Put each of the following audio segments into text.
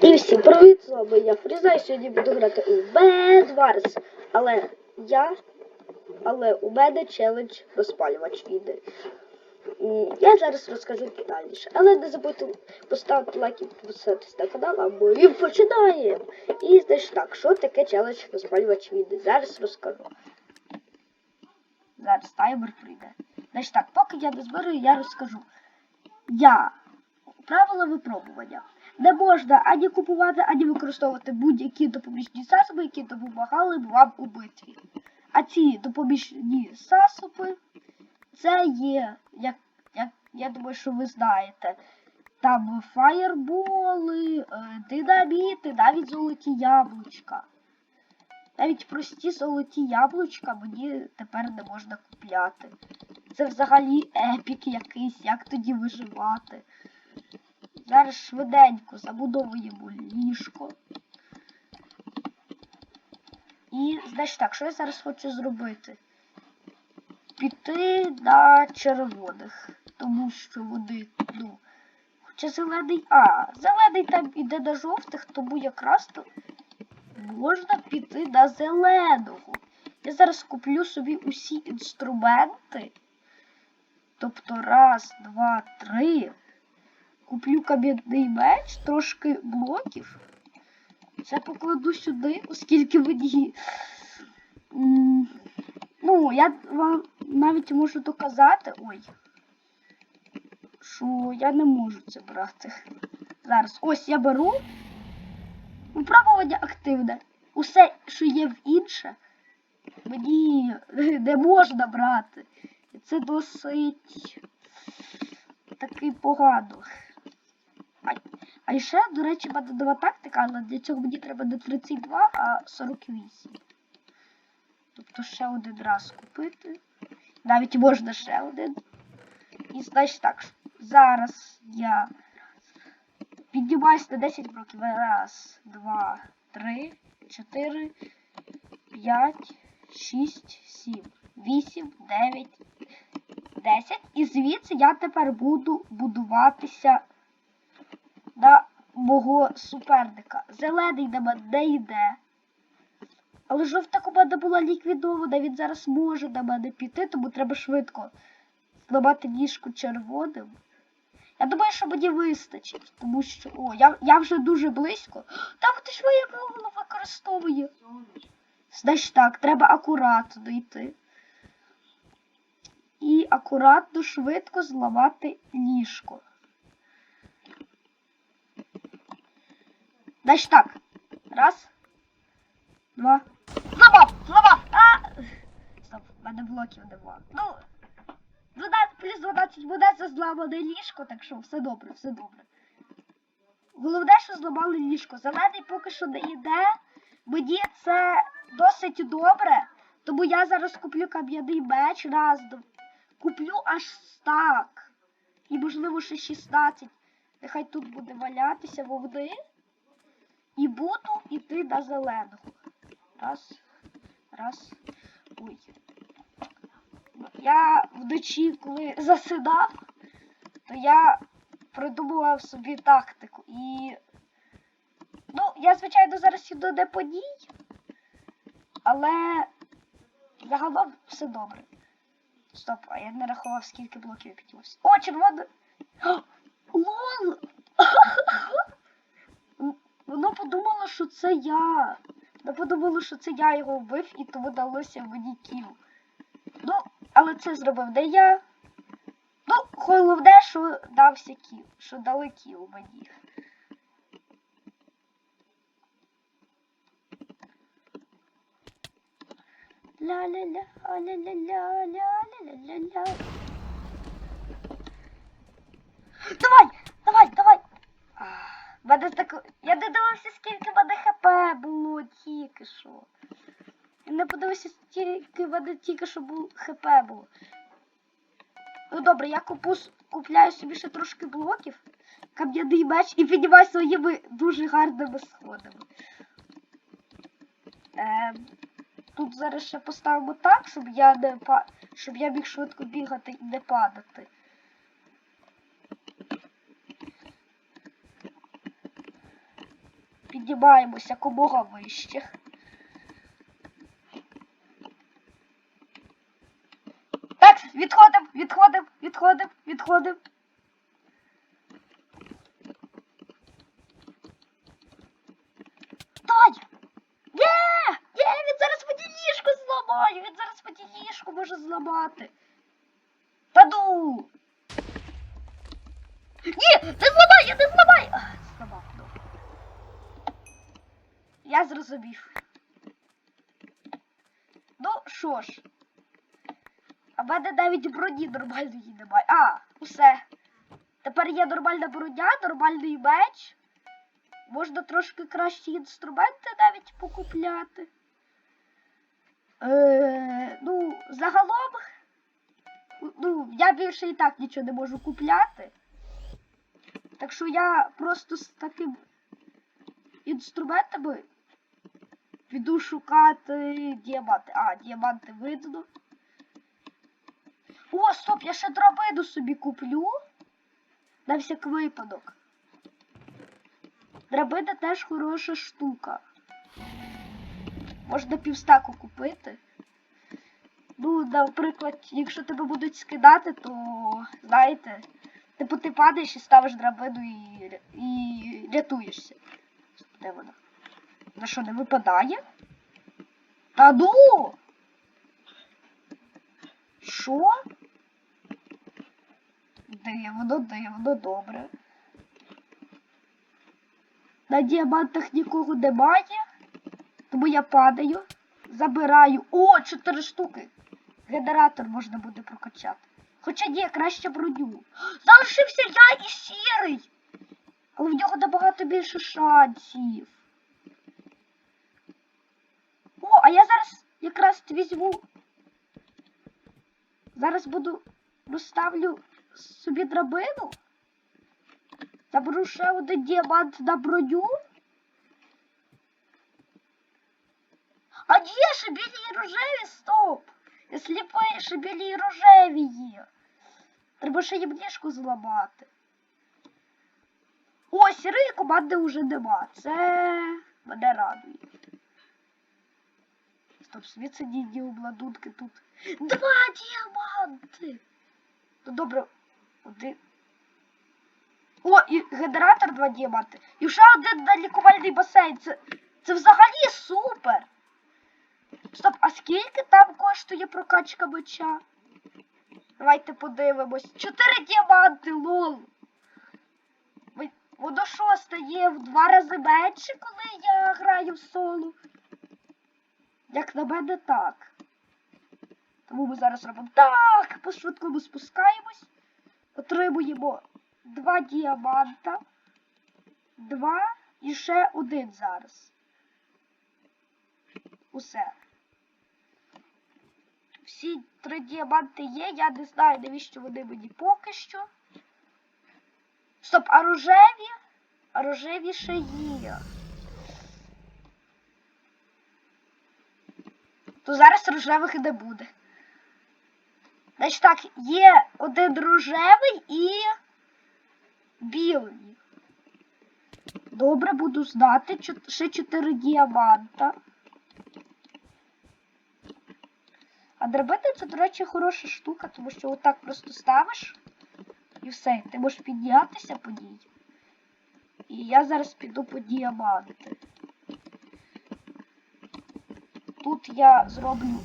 І всім привіт, з вами я Фріза, сьогодні буду грати у Bad Wars. Але я. Але у мене челендж розпалювач відео. Я зараз розкажу детальніше. Але не забудьте поставити лайк і підписатись на канал, а ми починаємо. І значить так, що таке челендж розпалювач відео? Зараз розкажу. Зараз таймер прийде. Значить так, поки я не зберу, я розкажу. Я правила випробування. Не можна ані купувати, ані використовувати будь-які допоміжні засоби, які допомагали б вам у битві. А ці допоміжні засоби це є, як, як я думаю, що ви знаєте, там фаєрболи, е, динаміти, навіть золоті яблучка. Навіть прості золоті яблучка мені тепер не можна купляти. Це взагалі епік якийсь, як тоді виживати. Зараз швиденько забудовуємо ліжко. І, значить так, що я зараз хочу зробити? Піти на червоних. Тому що вони, ну. Хоча зелений. А, зелений там іде на жовтих, тому якраз то можна піти на зеленого. Я зараз куплю собі усі інструменти. Тобто раз, два, три. Куплю кам'яний меч, трошки блоків. Це покладу сюди, оскільки мені. Ну, я вам навіть можу доказати. Ой. Що я не можу це брати. Зараз. Ось я беру. Випробування активне. Усе, що є в інше, мені не можна брати. І це досить такий погано. А, ще, до речі, нова тактика, але для цього мені треба не 32, а 48. Тобто ще один раз купити. Навіть можна ще один. І значить так, зараз я піднімаюсь на 10 кроків. Раз, два, три, чотири, п'ять, шість, сім, вісім, дев'ять, десять. І звідси я тепер буду будуватися мого суперника. Зелений на мене не йде. Але жовта команда була ліквідована, він зараз може на мене піти, тому треба швидко зламати ніжку червоним. Я думаю, що мені вистачить, тому що. О, я, я вже дуже близько. Там хтось моє голову використовує. Значить так, треба акуратно йти. І акуратно, швидко зламати ліжко. Значить так. Раз. Два. Зламав! Зламав! А! Стоп, в мене блоків. Ну. 12 плюс 12 буде це зламане ліжко, так що все добре, все добре. Головне, що зламали ліжко. Зелений поки що не йде. Мені це досить добре. Тому я зараз куплю кам'яний меч. Раз. Куплю аж стак. І можливо ще 16. Нехай тут буде валятися вовни. І буду йти на зеленого. Раз. Раз. Ой. Я вночі, коли засинав, то я придумував собі тактику. І. Ну, я, звичайно, зараз іду не по ній, але загалом все добре. Стоп, а я не рахував, скільки блоків я піднявся. О, червоне. О, Лол! Воно подумало, що це я. Воно подумало, що це я його вбив і тому далося мені кіл. Ну, але це зробив не я. Ну, головне, що дався кіл, що дали кіл мені. Ля-ля-ля, ля-ля-ля-ля-ля-ля-ля-ля. Давай, давай, давай. А, в мене так... Я не дивився, скільки в мене хп було тільки що. Я не подивився, скільки в мене тільки що було хп було. Ну добре, я купу, купляю собі ще трошки блоків, кам'яний меч і піднімаю своїми дуже гарними сходами. Ем, тут зараз ще поставимо так, щоб я не па... щоб я міг швидко бігати і не падати. Піднімаємося якомога вище. Так, відходимо, відходимо, відходимо, відходимо. Дай! Є! Є, він зараз мені ліжко зламає! Він зараз мені ліжко може зламати. Паду! Ні, не зламай, не зламай! А, Зламав, добре. Я зрозумів. Ну, що ж. А в мене навіть броні нормальної немає. А, усе. Тепер є нормальна броня, нормальний меч. Можна трошки кращі інструменти навіть покупляти. Е, ну, загалом, ну, я більше і так нічого не можу купляти. Так що я просто з таким інструментами піду шукати діаманти. А, діаманти видно. О, стоп, я ще драбину собі куплю. На всяк випадок. Драбина теж хороша штука. Можна півстаку купити. Ну, наприклад, якщо тебе будуть скидати, то знаєте, типу ти падаєш і ставиш драбину і, і рятуєшся. Де вона? На що, не випадає? Та ну! Що? Дивно, дивно, добре. На діамантах нікого немає. Тому я падаю, забираю. О, чотири штуки. Генератор можна буде прокачати. Хоча ні, краще броню. Залишився я і сірий. Але в нього набагато більше шансів. О, а я зараз якраз візьму. Зараз буду розставлю собі драбину. Заберу ще один діамант на броню. А ні, ще білі і рожеві, стоп! Я сліпий, ще білі і рожеві є. Треба ще їм ліжку зламати. О, сірої команди вже нема. Це мене радує. Стоп, свіцені обладунки тут. Два діаманти! Ну добре, один. О, і генератор два діаманти. І ще один на лікувальний басейн. Це, це взагалі супер. Стоп, а скільки там коштує прокачка меча? Давайте подивимось. Чотири діаманти, лол. Воно що стає в два рази менше, коли я граю в соло? Як на мене так. Тому ми зараз робимо так, по швидкому спускаємось. Отримуємо два діаманта. Два і ще один зараз. Усе. Всі три діаманти є, я не знаю, навіщо вони мені поки що. Стоп, а рожеві? А рожеві ще є. То зараз рожевих і не буде. Значить так, є один рожевий і білий. Добре, буду знати. Ще чотири діаманта. А драбина це, до речі, хороша штука, тому що отак просто ставиш і все, ти можеш піднятися по ній. І я зараз піду по діаманти. Тут я зроблю.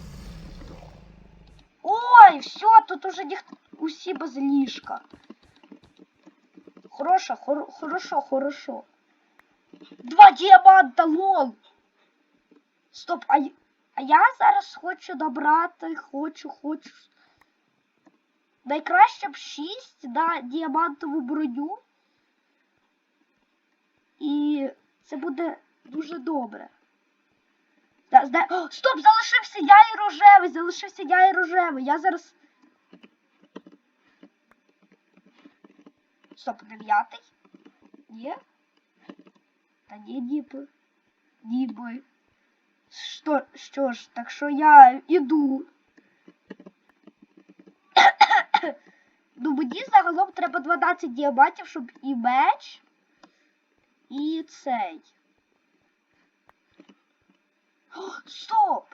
Ой, все, тут уже ніхто усі без ліжка. Хорошо, хор... хорошо, хорошо. Два діаманта, лол. Стоп, а, а я зараз хочу набрати, хочу, хочу. Найкраще б 6 на діамантову броню. І це буде дуже добре. Да, зда... О, стоп, залишився я і рожевий, залишився я і рожевий. Я зараз. Стоп, дев'ятий? Є? Та ні, ніби. Ніби. Що, що ж, так що я іду. ну мені загалом треба 12 діамантів, щоб і меч, і цей. Стоп!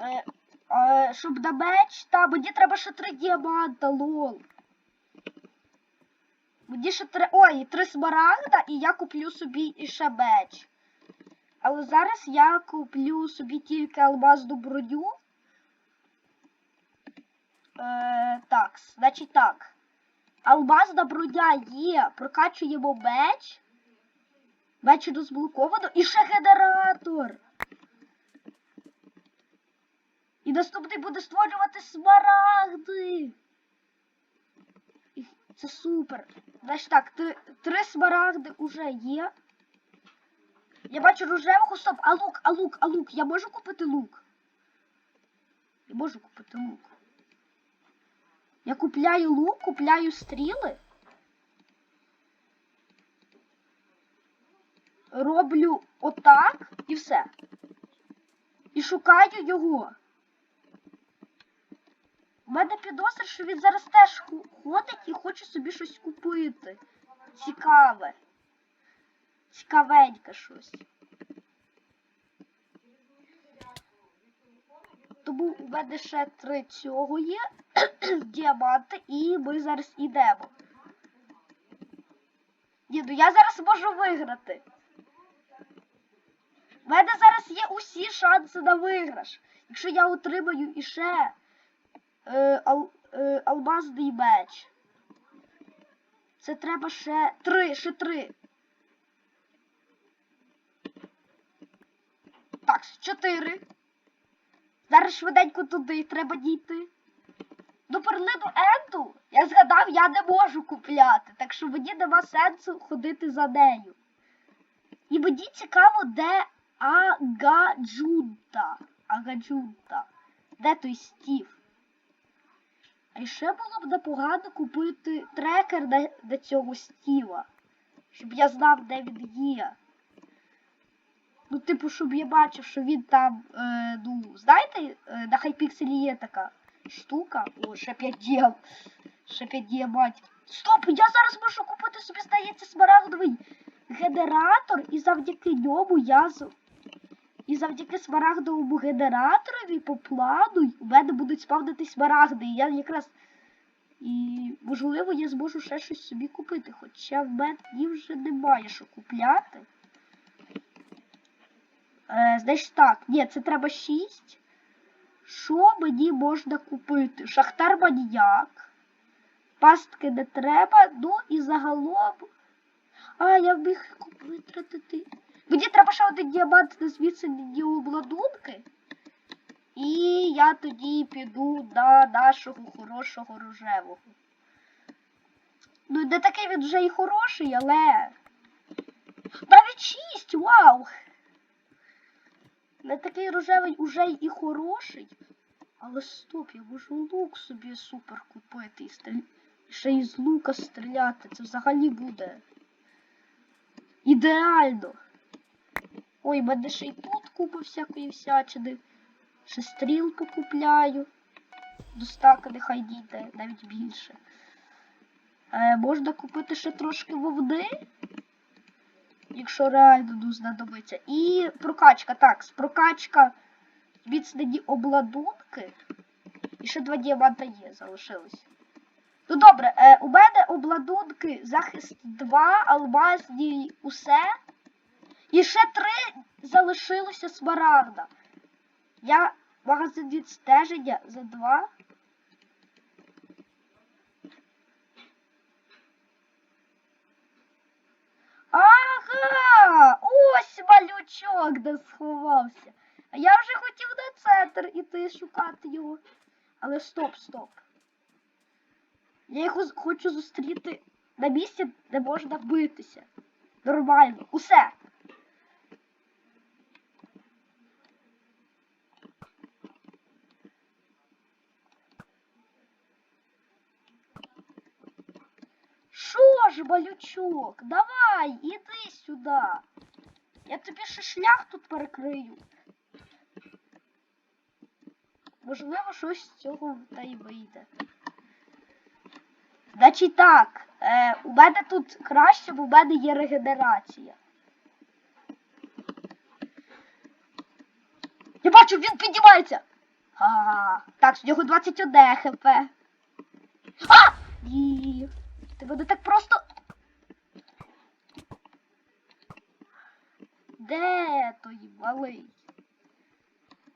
Е, е, щоб меч, та мені треба ще три діаманта, лол. Мені ще три. Ой, три смарагда, і я куплю собі іще меч. Але зараз я куплю собі тільки алмазну броню. Е, так, значить так. Алмазна броня є, прокачуємо меч. Меч розблоковано. І ще генератор. І наступний буде створювати смарагди. Це супер. Значить так, три, три смарагди вже є. Я бачу рожевого стоп. А лук, а лук, а лук. Я можу купити лук? Я можу купити лук. Я купляю лук, купляю стріли. Роблю отак і все. І шукаю його. У мене підозра, що він зараз теж ходить і хоче собі щось купити. Цікаве. Цікавеньке щось. Тому у мене ще три цього є діаманти, і ми зараз йдемо. Ні, ну я зараз можу виграти. У мене зараз є усі шанси на виграш. Якщо я отримаю іще е, ал, е, алмазний меч. Це треба ще три, ще три. Так, чотири. Зараз швиденько туди треба дійти. До перлину Енду я згадав, я не можу купляти, так що мені нема сенсу ходити за нею. І мені цікаво, де Агаджунта. Агаджунта. Де той стів? А ще було б непогано купити трекер на цього стіва. Щоб я знав, де він є. Ну, типу, щоб я бачив, що він там, е, ну, знаєте, е, на хайпікселі є така штука. О, ще 5 діам. Ще 5 діамантів. Стоп! Я зараз можу купити собі, здається, смарагдовий генератор, і завдяки ньому я. І завдяки смарагдовому генераторові по плану у мене будуть спавнити смарагди. І я якраз. І можливо я зможу ще щось собі купити. Хоча в мене вже немає що купляти. Е, значить так, ні, це треба 6. Що мені можна купити? Шахтар маніяк. Пастки не треба. Ну і загалом. А, я вміг витратити. Мені треба ще один діамант звідси обладунки. І я тоді піду на нашого хорошого рожевого. Ну, не такий він вже і хороший, але. Навіть 6! Вау! Не такий рожевий уже і хороший. Але стоп, я можу лук собі супер купити і стріл... ще із лука стріляти. Це взагалі буде. Ідеально. Ой, мене ще й тут купа всякої всячини. Ще стріл покупляю. До стака нехай дійде, навіть більше. Е, можна купити ще трошки вовни. Якщо реально ну, знадобиться. І прокачка. Так, прокачка зміцнені обладунки. І ще два діаманта є, залишилось. Ну добре, е, у мене обладунки, захист 2, алмазні усе. І ще три залишилося смарагда. Я магазин відстеження за два. Ага! Ось малючок де сховався. А я вже хотів на центр іти шукати його. Але стоп, стоп. Я його хочу зустріти на місці, де можна битися. Нормально. Усе. же, балючок. Давай, іди сюди. Я тобі ще шлях тут перекрию. Можливо, щось з цього та й вийде. Значить так, е, у мене тут краще, бо у мене є регенерація. Я бачу, він піднімається! Ага. Так, з нього 21 хп. А! Ні. Ти буде так просто. Де той малий?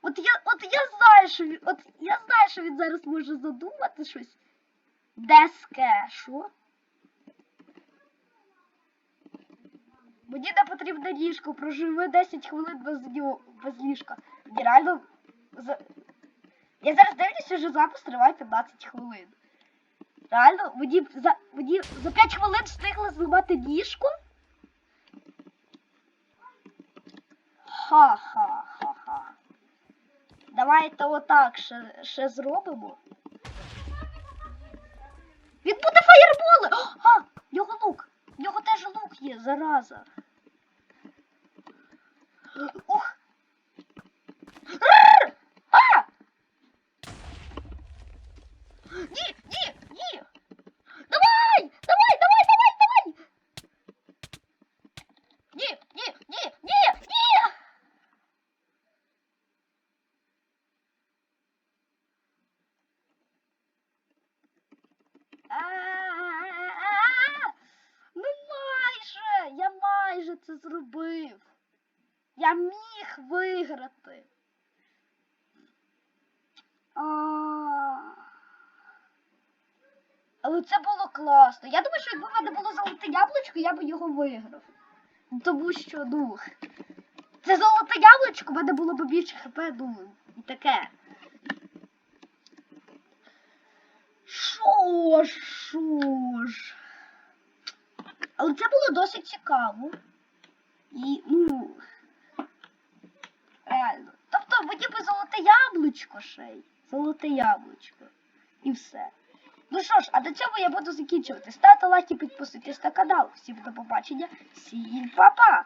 От я, от я знаю, що він, я знаю, що він зараз може задумати щось. Деске, що? Мені не потрібне ліжко, проживи 10 хвилин без нього, без ліжка. Мені реально. Я зараз дивлюся, що запис триває 15 хвилин. Реально, мені за, мені за 5 хвилин встигли зламати ліжко. Ха-ха-ха-ха. Давайте отак ще, ще зробимо. Він буде фаєрболи! А, в нього лук! В нього теж лук є, зараза. А! Ні, ні, ні! Давай! Давай, давай, давай, давай! Ні, ні, ні, ні, ні! А-а-а-а-а! Ну майже! Я майже це зробив. Я міг виграти. А. Але це класно. Я думаю, що якби в мене було золоте яблучко, я б його виграв. Тому що, ну, це золоте яблучко, в мене було б більше хп, ну, і таке. Що ж, що ж. Але це було досить цікаво. І, ну. Реально. Тобто мені би золоте яблучко ще й. Золоте яблучко. І все. Ну що ж, а до цього я буду закінчувати. Ставте лайки, підписуйтесь на канал. Всім до побачення. Всім па-па!